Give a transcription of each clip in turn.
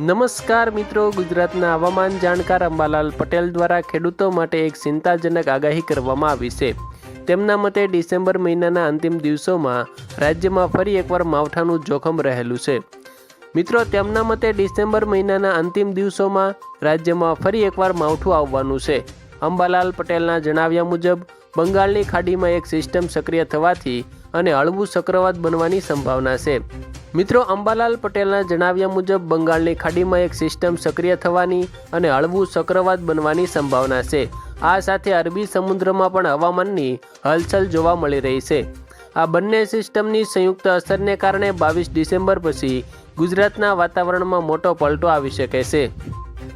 નમસ્કાર મિત્રો, ગુજરાતના હવામાન જાણકાર અંબાલાલ પટેલ દ્વારા ખેડૂતો માટે એક ચિંતાજનક આગાહી કરવામાં આવી છે. તેમના મતે ડિસેમ્બર મહિનાના અંતિમ દિવસોમાં રાજ્યમાં ફરી એકવાર માવઠાનું જોખમ રહેલું છે. મિત્રો, તેમના મતે ડિસેમ્બર મહિનાના અંતિમ દિવસોમાં રાજ્યમાં ફરી એકવાર માવઠું આવવાનું છે. અંબાલાલ પટેલના જણાવ્યા મુજબ, બંગાળની ખાડીમાં એક સિસ્ટમ સક્રિય થવાથી અને હળવું ચક્રવાત બનવાની સંભાવના છે. મિત્રો, અંબાલાલ પટેલના જણાવ્યા મુજબ, બંગાળની ખાડીમાં એક સિસ્ટમ સક્રિય થવાની અને હળવું ચક્રવાત બનવાની સંભાવના છે. આ સાથે અરબી સમુદ્રમાં પણ હવામાનની હલચલ જોવા મળી રહી છે. આ બંને સિસ્ટમની સંયુક્ત અસરને કારણે બાવીસ ડિસેમ્બર પછી ગુજરાતના વાતાવરણમાં મોટો પલટો આવી શકે છે.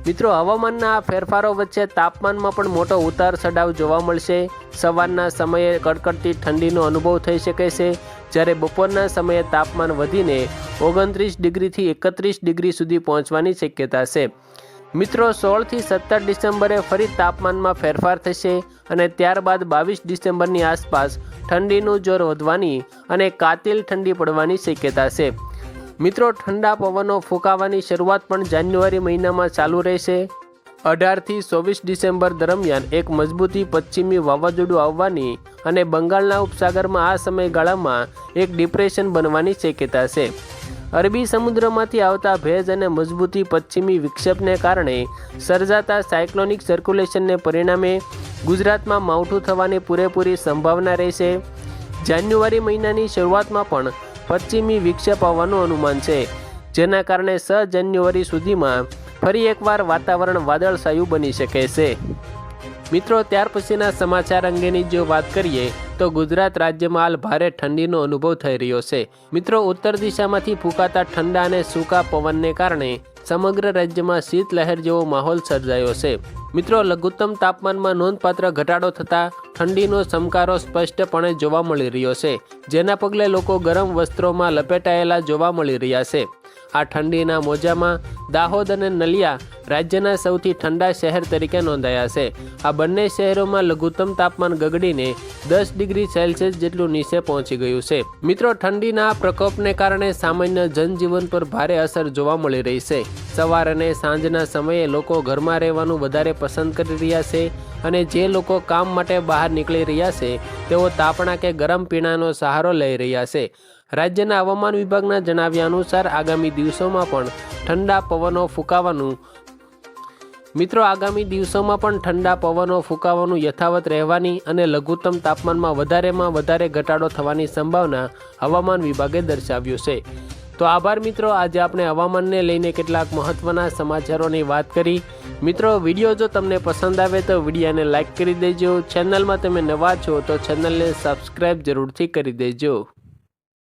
મિત્રો, હવામાનના ફેરફારો વચ્ચે તાપમાનમાં પણ મોટો ઉતાર ચઢાવ જોવા મળશે. સવારના સમયે કડકડતી ઠંડીનો અનુભવ થઈ શકે છે. જ્યારે બપોરના સમયે તાપમાન વધીને ઓગણત્રીસ ડિગ્રીથી એકત્રીસ ડિગ્રી સુધી પહોંચવાની શક્યતા છે. મિત્રો, સોળથી સત્તર ડિસેમ્બરે ફરી તાપમાનમાં ફેરફાર થશે અને ત્યારબાદ બાવીસ ડિસેમ્બરની આસપાસ ઠંડીનું જોર વધવાની અને કાતિલ ઠંડી પડવાની શક્યતા છે. મિત્રો, ઠંડા પવનો ફૂંકાવાની શરૂઆત પણ જાન્યુઆરી મહિનામાં ચાલુ રહેશે. અઢારથી ચોવીસ ડિસેમ્બર દરમિયાન એક મજબૂતી પશ્ચિમી વાવાઝોડું આવવાની અને બંગાળના ઉપસાગરમાં આ સમયગાળામાં એક ડિપ્રેશન બનવાની શક્યતા છે. અરબી સમુદ્રમાંથી આવતા ભેજ અને મજબૂતી પશ્ચિમી વિક્ષેપને કારણે સર્જાતા સાયક્લોનિક સર્ક્યુલેશનને પરિણામે ગુજરાતમાં માવઠું થવાની પૂરેપૂરી સંભાવના રહેશે. જાન્યુઆરી મહિનાની શરૂઆતમાં પણ પશ્ચિમી વિક્ષેપ આવવાનું અનુમાન છે. જેના કારણે છ જાન્યુઆરી સુધીમાં ફરી એકવાર વાતાવરણ વાદળછાયું બની શકે છે. મિત્રો, ત્યાર પછીના સમાચાર અંગેની જો વાત કરીએ તો ગુજરાત રાજ્યમાં હાલ ભારે ઠંડીનો અનુભવ થઈ રહ્યો છે. મિત્રો, ઉત્તર દિશામાંથી ફૂંકાતા ઠંડા અને સૂકા પવનને કારણે સમગ્ર રાજ્યમાં શીતલહેર જેવો માહોલ સર્જાયો છે. મિત્રો, લઘુત્તમ તાપમાનમાં નોંધપાત્ર ઘટાડો થતાં ઠંડીનો સમકારો સ્પષ્ટપણે જોવા મળી રહ્યો છે, જેના પગલે લોકો ગરમ વસ્ત્રોમાં લપેટાયેલા જોવા મળી રહ્યા છે. આ ઠંડીના મોજામાં દાહોદ અને નલિયા રાજ્યના સૌથી ઠંડા શહેર તરીકે નોંધાયા છે. આ બંને શહેરોમાં લઘુત્તમ તાપમાન ગગડીને દસ ડિગ્રી સેલ્સિયસ જેટલું નીચે પહોંચી ગયું છે. મિત્રો, ઠંડીના પ્રકોપને કારણે સામાન્ય જનજીવન પર ભારે અસર જોવા મળી રહી છે. સવાર અને સાંજના સમયે લોકો ઘરમાં રહેવાનું વધારે પસંદ કરી રહ્યા છે અને જે લોકો કામ માટે બહાર નીકળી રહ્યા છે, તેઓ તાપણા કે ગરમ પીણાનો સહારો લઈ રહ્યા છે. રાજ્યના હવામાન વિભાગના જણાવ્યા અનુસાર આગામી દિવસોમાં પણ ઠંડા પવનો ફૂંકાવાનું મિત્રો, આગામી દિવસોમાં પણ ઠંડા પવનો ફૂંકાવાનું યથાવત રહેવાની અને લઘુત્તમ તાપમાનમાં વધારેમાં વધારે ઘટાડો થવાની સંભાવના હવામાન વિભાગે દર્શાવ્યું છે. તો આભાર મિત્રો, આજે આપણે હવામાનને લઈને કેટલાક મહત્ત્વના સમાચારોની વાત કરી. મિત્રો, વીડિયો જો તમને પસંદ આવે તો વિડીયોને લાઇક કરી દેજો. ચેનલમાં તમે નવા છો તો ચેનલને સબસ્ક્રાઈબ જરૂરથી કરી દેજો.